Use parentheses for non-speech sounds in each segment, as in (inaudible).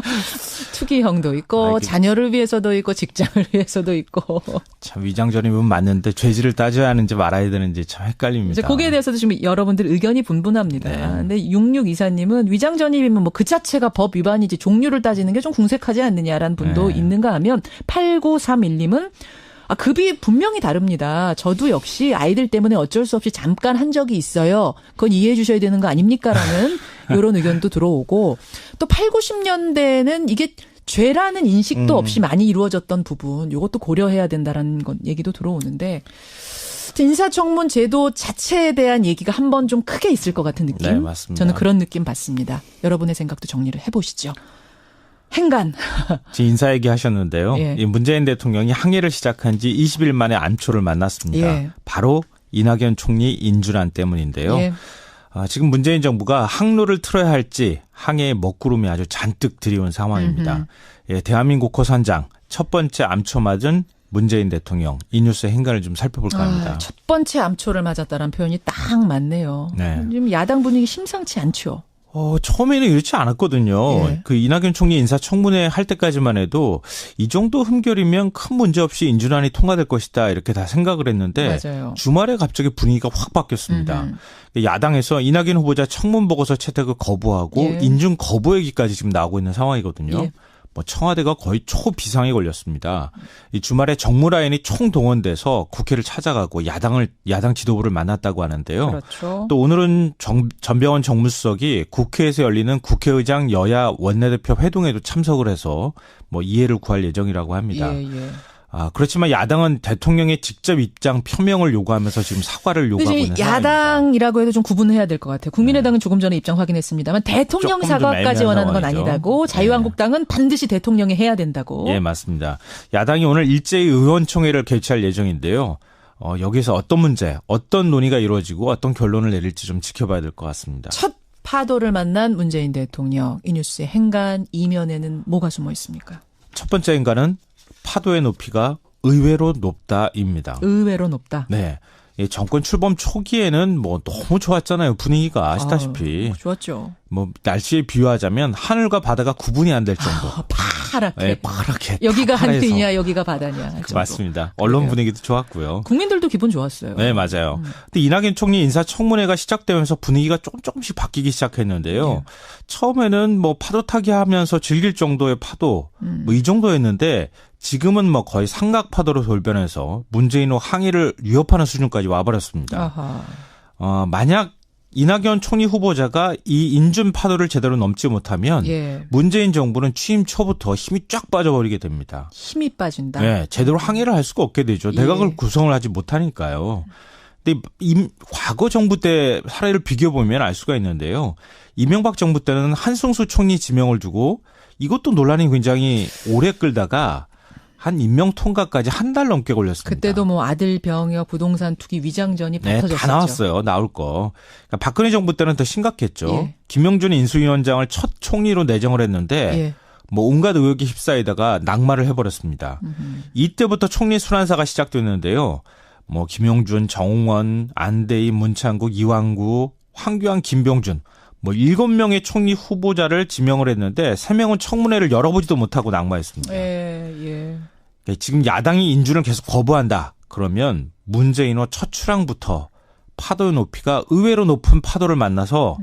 (laughs) 투기형도 있고 아, 이게- 자녀를 위해서도 있고 직장을 (laughs) 위해서도 있고 참 위장전입은 맞는데 죄질을 따져야 하는지 말아야 되는지 참 헷갈립니다. 이제 거기에 대해서도 지금 여러분들 의견이 분분합니다. 네. 근데 6624님은 위장 전입이면 뭐 그 자체가 법 위반이지 종류를 따지는 게 좀 궁색하지 않느냐라는 분도 네. 있는가 하면 8931님은 아, 급이 분명히 다릅니다. 저도 역시 아이들 때문에 어쩔 수 없이 잠깐 한 적이 있어요. 그건 이해해 주셔야 되는 거 아닙니까? 라는 이런 (laughs) 의견도 들어오고 또 8, 90년대는 이게 죄라는 인식도 음. 없이 많이 이루어졌던 부분, 이것도 고려해야 된다라는 건 얘기도 들어오는데 인사청문 제도 자체에 대한 얘기가 한 번 좀 크게 있을 것 같은 느낌. 네, 맞습니다. 저는 그런 느낌 받습니다. 여러분의 생각도 정리를 해보시죠. 행간. (laughs) 지금 인사 얘기 하셨는데요. 예. 이 문재인 대통령이 항해를 시작한 지 20일 만에 안초를 만났습니다. 예. 바로 이낙연 총리 인준안 때문인데요. 예. 아, 지금 문재인 정부가 항로를 틀어야 할지 항해의 먹구름이 아주 잔뜩 들이온 상황입니다. 예, 대한민국 호선장 첫 번째 암초 맞은 문재인 대통령 이 뉴스의 행간을 좀 살펴볼까 합니다. 아, 첫 번째 암초를 맞았다는 표현이 딱 맞네요. 네. 지금 야당 분위기 심상치 않죠. 어, 처음에는 이렇지 않았거든요. 예. 그 이낙연 총리 인사청문회 할 때까지만 해도 이 정도 흠결이면 큰 문제 없이 인준안이 통과될 것이다 이렇게 다 생각을 했는데 맞아요. 주말에 갑자기 분위기가 확 바뀌었습니다. 음흠. 야당에서 이낙연 후보자 청문 보고서 채택을 거부하고 예. 인준 거부 얘기까지 지금 나오고 있는 상황이거든요. 예. 뭐 청와대가 거의 초비상에 걸렸습니다. 이 주말에 정무라인이 총동원돼서 국회를 찾아가고 야당을 야당 지도부를 만났다고 하는데요. 그렇죠. 또 오늘은 정, 전병헌 정무수석이 국회에서 열리는 국회의장 여야 원내대표 회동에도 참석을 해서 뭐 이해를 구할 예정이라고 합니다. 예, 예. 아, 그렇지만 야당은 대통령의 직접 입장 표명을 요구하면서 지금 사과를 요구하고 있는 상황입니다. 야당이라고 해도 좀 구분해야 될 것 같아요. 국민의당은 조금 전에 입장 확인했습니다만 대통령 사과까지 원하는 건. 아니다고 자유한국당은 반드시 대통령이 해야 된다고. 예, 맞습니다. 야당이 오늘 일제히 의원총회를 개최할 예정인데요. 어, 여기서 어떤 문제, 어떤 논의가 이루어지고 어떤 결론을 내릴지 좀 지켜봐야 될 것 같습니다. 첫 파도를 만난 문재인 대통령 이 뉴스의 행간 이면에는 뭐가 숨어 있습니까? 첫 번째 인간은 파도의 높이가 의외로 높다입니다. 의외로 높다. 네. 이 정권 출범 초기에는 뭐 너무 좋았잖아요. 분위기가 아시다시피. 아우, 좋았죠. 뭐 날씨에 비유하자면 하늘과 바다가 구분이 안 될 정도. 아, 파랗게. 네, 파랗게. 여기가. 한트냐 여기가 바다냐. 할 정도. 맞습니다. 언론 그래요. 분위기도 좋았고요. 국민들도 기분 좋았어요. 네, 맞아요. 근데 이낙연 총리 인사청문회가 시작되면서 분위기가 조금 조금씩 바뀌기 시작했는데요. 네. 처음에는 뭐 파도 타기 하면서 즐길 정도의 파도, 음. 뭐이 정도였는데 지금은 뭐 거의 삼각 파도로 돌변해서 문재인 후 항의를 위협하는 수준까지 와버렸습니다. 아하. 어, 만약 이낙연 총리 후보자가 이 인준 파도를 제대로 넘지 못하면 예. 문재인 정부는 취임 초부터 힘이 쫙 빠져버리게 됩니다. 힘이 빠진다. 네, 제대로 항의를 할 수가 없게 되죠. 예. 내각을 구성을 하지 못하니까요. 근데 임, 과거 정부 때 사례를 비교해 보면 알 수가 있는데요. 이명박 정부 때는 한승수 총리 지명을 두고 이것도 논란이 굉장히 오래 끌다가 한 임명 통과까지 한 달 넘게 걸렸습니다. 그때도 뭐 아들 병역 부동산 투기 위장전이 네. 다 나왔어요. 나올 거. 그러니까 박근혜 정부 때는 더 심각했죠. 예. 김용준 인수위원장을 첫 총리로 내정을 했는데 예. 뭐 온갖 의혹에 휩싸이다가 낙마를 해버렸습니다. 음흠. 이때부터 총리 순환사가 시작됐는데요. 뭐 김용준, 정홍원, 안대희, 문창국, 이왕구, 황교안, 김병준 뭐 일곱 명의 총리 후보자를 지명을 했는데 세 명은 청문회를 열어보지도 못하고 낙마했습니다. 예, 예. 네, 지금 야당이 인준을 계속 거부한다. 그러면 문재인 후첫 출항부터 파도의 높이가 의외로 높은 파도를 만나서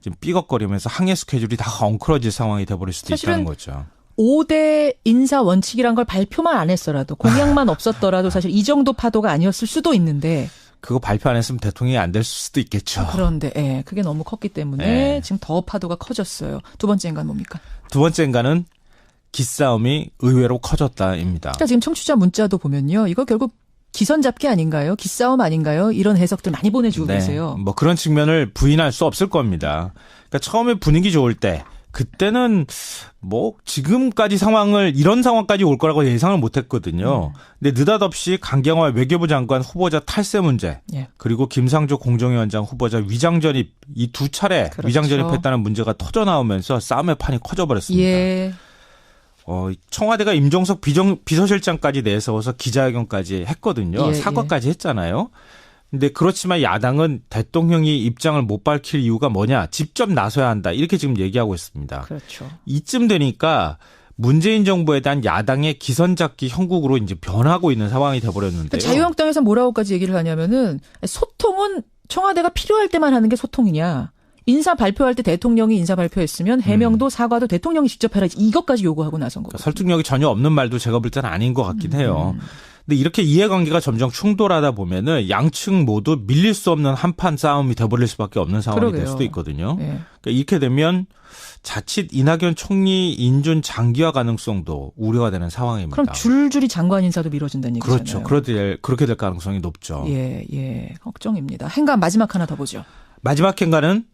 지금 삐걱거리면서 항해 스케줄이 다 엉클어질 상황이 돼버릴 수도 있다는 거죠. 5대 인사 원칙이란 걸 발표만 안 했어라도 공약만 (laughs) 없었더라도 사실 이 정도 파도가 아니었을 수도 있는데 그거 발표 안 했으면 대통령이 안 될 수도 있겠죠. 그런데 예, 그게 너무 컸기 때문에 네. 지금 더 파도가 커졌어요. 두 번째 인간 뭡니까? 두 번째인가는 기싸움이 의외로 커졌다입니다. 그러니까 지금 청취자 문자도 보면요. 이거 결국 기선 잡기 아닌가요? 기싸움 아닌가요? 이런 해석들 많이 보내주고 계세요. 뭐 그런 측면을 부인할 수 없을 겁니다. 그러니까 처음에 분위기 좋을 때 그때는 뭐 지금까지 상황을 이런 상황까지 올 거라고 예상을 못 했거든요. 음. 근데 느닷없이 강경화 외교부 장관 후보자 탈세 문제 예. 그리고 김상조 공정위원장 후보자 위장 전입 이 두 차례 그렇죠. 위장 전입했다는 문제가 터져 나오면서 싸움의 판이 커져 버렸습니다. 예. 어, 청와대가 임종석 비정, 비서실장까지 내세워서 기자회견까지 했거든요. 예, 사과까지 했잖아요. 근데 그렇지만 야당은 대통령이 입장을 못 밝힐 이유가 뭐냐? 직접 나서야 한다. 이렇게 지금 얘기하고 있습니다. 그렇죠. 이쯤 되니까 문재인 정부에 대한 야당의 기선 잡기 형국으로 이제 변하고 있는 상황이 돼버렸는데요. 그러니까 자유한국당에서 뭐라고까지 얘기를 하냐면은 소통은 청와대가 필요할 때만 하는 게 소통이냐. 인사 발표할 때 대통령이 인사 발표했으면 해명도 사과도 대통령이 직접 해라. 이것까지 요구하고 나선. 그러니까 설득력이 전혀 없는 말도 제가 볼 때는 아닌 것 같긴 해요. 근데 이렇게 이해관계가 점점 충돌하다 보면은 양측 모두 밀릴 수 없는 한판 싸움이 돼버릴 수밖에 없는 상황이 될 그러게요. 수도 있거든요. 예. 그러니까 이렇게 되면 자칫 이낙연 총리 인준 장기화 가능성도 우려가 되는 상황입니다. 그럼 줄줄이 장관 인사도 미뤄진다는 얘기잖아요. 그렇죠. 그렇게 될, 그렇게 될 가능성이 높죠. 예, 예. 걱정입니다. 행간 마지막 하나 더 보죠. 마지막 행가는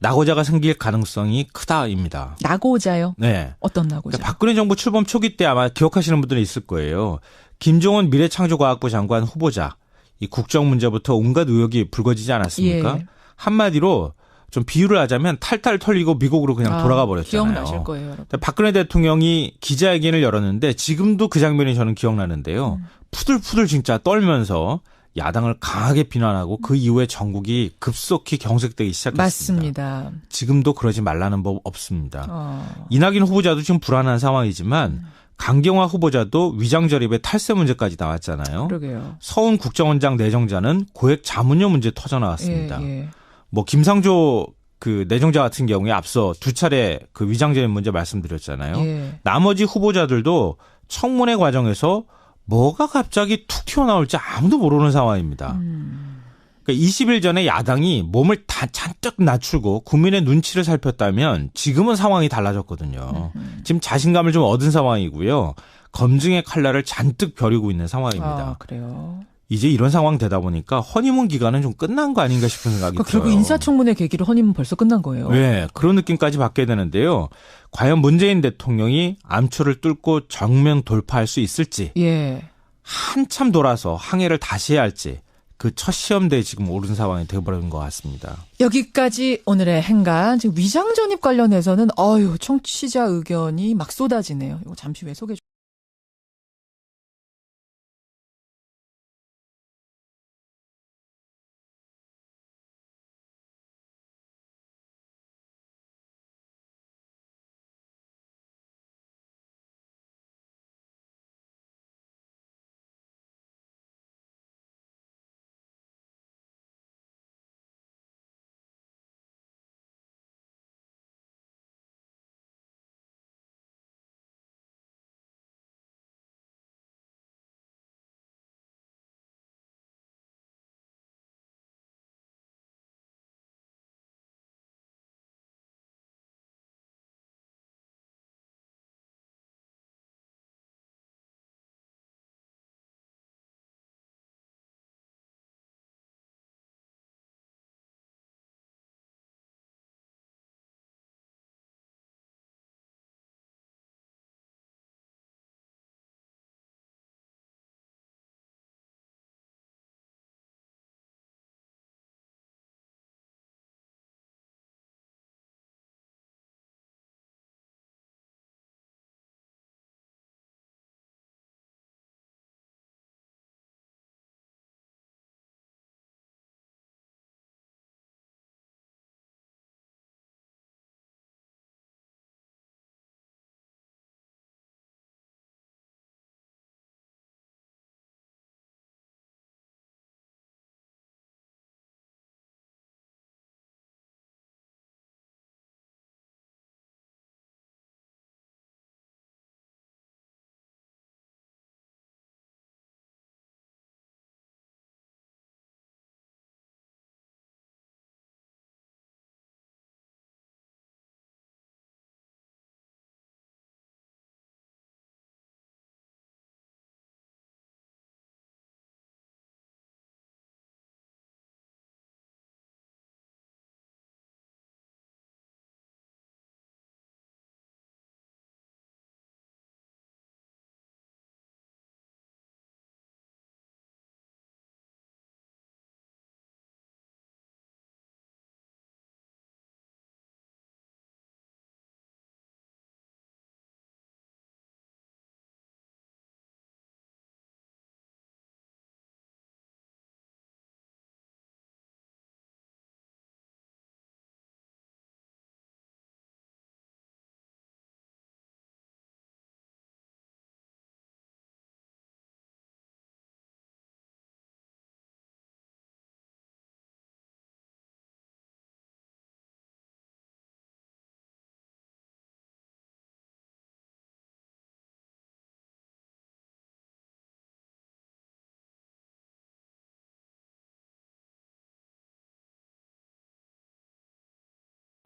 낙오자가 생길 가능성이 크다입니다. 나고자요. 네. 어떤 나고자? 그러니까 박근혜 정부 출범 초기 때 아마 기억하시는 분들은 있을 거예요. 김종원 미래창조과학부 장관 후보자 이 국정 문제부터 온갖 의혹이 불거지지 않았습니까? 예. 한마디로 좀 비유를 하자면 탈탈 털리고 미국으로 그냥 아, 돌아가 버렸잖아요. 기억나실 거예요, 여러분. 박근혜 대통령이 기자회견을 열었는데 지금도 그 장면이 저는 기억나는데요. 음. 푸들푸들 진짜 떨면서 야당을 강하게 비난하고 그 이후에 전국이 급속히 경색되기 시작했습니다. 맞습니다. 지금도 그러지 말라는 법 없습니다. 어. 이낙연 후보자도 지금 불안한 상황이지만 음. 강경화 후보자도 위장 절입의 탈세 문제까지 나왔잖아요. 그러게요. 서훈 국정원장 내정자는 고액 자문료 문제 터져 나왔습니다. 예, 예. 뭐 김상조 그 내정자 같은 경우에 앞서 두 차례 그 위장 절입 문제 말씀드렸잖아요. 예. 나머지 후보자들도 청문회 과정에서 뭐가 갑자기 툭 튀어나올지 아무도 모르는 상황입니다. 음. 그러니까 20일 전에 야당이 몸을 다 잔뜩 낮추고 국민의 눈치를 살폈다면 지금은 상황이 달라졌거든요. 지금 자신감을 좀 얻은 상황이고요. 검증의 칼날을 잔뜩 벼리고 있는 상황입니다. 아, 그래요. 이제 이런 상황 되다 보니까 허니문 기간은 좀 끝난 거 아닌가 싶은 생각이 그러니까 들어요. 결국 인사청문회 계기로 허니문 벌써 끝난 거예요. 네, 그런 느낌까지 받게 되는데요. 과연 문재인 대통령이 암초를 뚫고 정면 돌파할 수 있을지 예. 한참 돌아서 항해를 다시 해야 할지 그 첫 시험대에 지금 오른 상황이 되어버린 것 같습니다. 여기까지 오늘의 행간. 지금 위장 전입 관련해서는 어유 청취자 의견이 막 쏟아지네요. 이거 잠시 후에 소개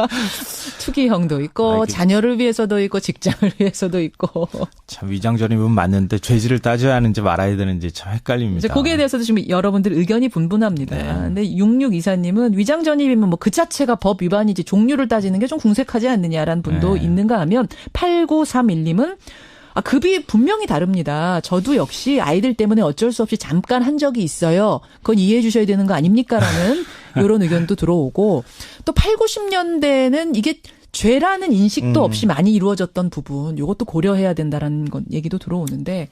(laughs) 투기형도 있고 아, 이게- 자녀를 위해서도 있고 직장을 (laughs) 위해서도 있고 참 위장전입은 맞는데 죄질을 따져야 하는지 말아야 되는지 참 헷갈립니다. 이제 거기에 대해서도 지금 여러분들 의견이 분분합니다. 네. 근데 6624님은 위장 전입이면 뭐 그 자체가 법 위반이지 종류를 따지는 게 좀 궁색하지 않느냐라는 분도 네. 있는가 하면 8931님은 아, 급이 분명히 다릅니다. 저도 역시 아이들 때문에 어쩔 수 없이 잠깐 한 적이 있어요. 그건 이해해 주셔야 되는 거 아닙니까 라는 (laughs) 이런 의견도 들어오고 또 8, 90년대는 이게 죄라는 인식도 음. 없이 많이 이루어졌던 부분, 이것도 고려해야 된다라는 건 얘기도 들어오는데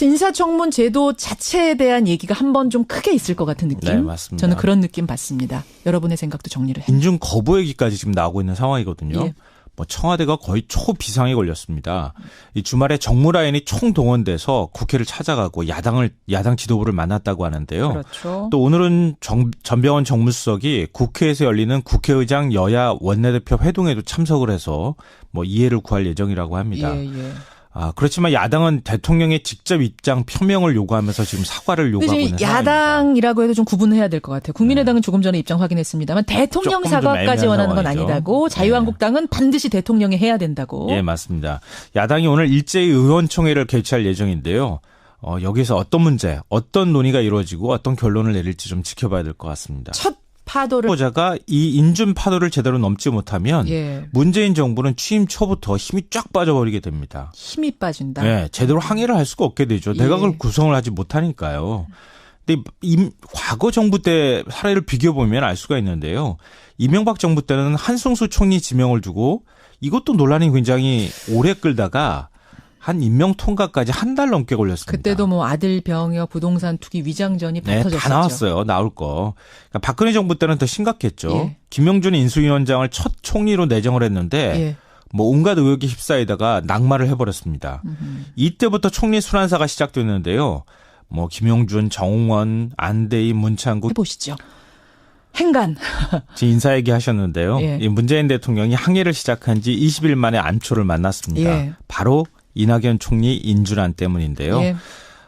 인사청문 제도 자체에 대한 얘기가 한 번 좀 크게 있을 것 같은 느낌. 네, 맞습니다. 저는 그런 느낌 받습니다. 여러분의 생각도 정리를 해. 인중 거부 얘기까지 지금 나오고 있는 상황이거든요. 예. 뭐 청와대가 거의 초비상에 걸렸습니다. 이 주말에 정무라인이 총동원돼서 국회를 찾아가고 야당을 야당 지도부를 만났다고 하는데요. 그렇죠. 또 오늘은 정, 전병헌 정무수석이 국회에서 열리는 국회의장 여야 원내대표 회동에도 참석을 해서 뭐 이해를 구할 예정이라고 합니다. 예, 예. 아, 그렇지만 야당은 대통령의 직접 입장 표명을 요구하면서 지금 사과를 요구하고 있는 상황입니다. 야당이라고 해도 좀 구분해야 될 것 같아요. 국민의당은 조금 전에 입장 확인했습니다만 대통령 조금 좀 사과까지 원하는 건. 아니다고 자유한국당은 반드시 대통령이 해야 된다고. 예, 맞습니다. 야당이 오늘 일제히 의원총회를 개최할 예정인데요. 어, 여기서 어떤 문제, 어떤 논의가 이루어지고 어떤 결론을 내릴지 좀 지켜봐야 될 것 같습니다. 첫 파도를 후보자가 이 인준 파도를 제대로 넘지 못하면 예. 문재인 정부는 취임 초부터 힘이 쫙 빠져버리게 됩니다. 힘이 빠진다. 예, 제대로 항의를 할 수가 없게 되죠. 예. 내각을 구성을 하지 못하니까요. 근데 임, 과거 정부 때 사례를 비교해보면 알 수가 있는데요. 이명박 정부 때는 한승수 총리 지명을 두고 이것도 논란이 굉장히 오래 끌다가 한 임명 통과까지 한 달 넘게 걸렸습니다. 그때도 뭐 아들 병역 부동산 투기 위장전이 네. 다 나왔어요. 나올 거. 그러니까 박근혜 정부 때는 더 심각했죠. 예. 김용준 인수위원장을 첫 총리로 내정을 했는데 예. 뭐 온갖 의혹에 휩싸이다가 낙마를 해버렸습니다. 이때부터 총리 순환사가 시작됐는데요. 뭐 김용준, 정홍원, 안대희, 문창국 해보시죠. 행간. 지금 인사 얘기하셨는데요. 예. 이 문재인 대통령이 항해를 시작한 지 20일 만에 안초를 만났습니다. 예. 바로 이낙연 총리 인준안 때문인데요. 예.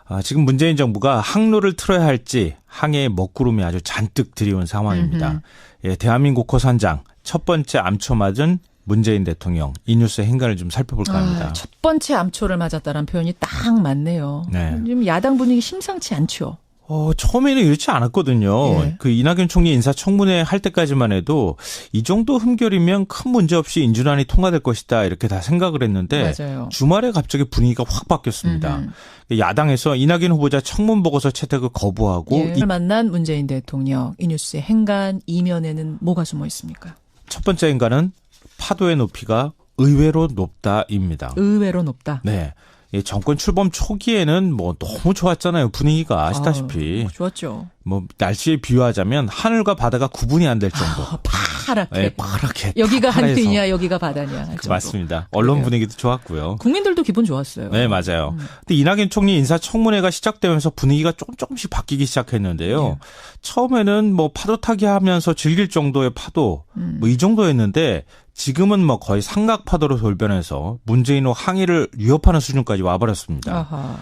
아, 지금 문재인 정부가 항로를 틀어야 할지 항해의 먹구름이 아주 잔뜩 들이온 상황입니다. 예, 대한민국 호선장 첫 번째 암초 맞은 문재인 대통령 이 뉴스의 행간을 좀 살펴볼까 합니다. 아, 첫 번째 암초를 맞았다는 표현이 딱 맞네요. 네. 지금 야당 분위기 심상치 않죠. 어, 처음에는 이렇지 않았거든요. 예. 그 이낙연 총리 인사청문회 할 때까지만 해도 이 정도 흠결이면 큰 문제 없이 인준안이 통과될 것이다 이렇게 다 생각을 했는데 맞아요. 주말에 갑자기 분위기가 확 바뀌었습니다. 음흠. 야당에서 이낙연 후보자 청문 보고서 채택을 거부하고 예. 이 만난 문재인 대통령 이 뉴스의 행간 이면에는 뭐가 숨어 있습니까? 첫 번째 인간은 파도의 높이가 의외로 높다입니다. 의외로 높다. 네. 이 정권 출범 초기에는 뭐 너무 좋았잖아요. 분위기가 아시다시피. 아우, 좋았죠. 뭐 날씨에 비유하자면 하늘과 바다가 구분이 안 될 정도. 아, 파랗게. 네, 파랗게. 여기가. 하늘이냐 여기가 바다냐. 할 그. 맞습니다. 언론. 분위기도 좋았고요. 국민들도 기분 좋았어요. 네, 맞아요. 근데 이낙연 총리 인사청문회가 시작되면서 분위기가 조금 조금씩 바뀌기 시작했는데요. 네. 처음에는 뭐 파도 타기 하면서 즐길 정도의 파도, 음. 뭐이 정도였는데 지금은 뭐 거의 삼각 파도로 돌변해서 문재인 후 항의를 위협하는 수준까지 와버렸습니다. 아하.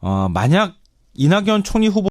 어, 만약 이낙연 총리 후보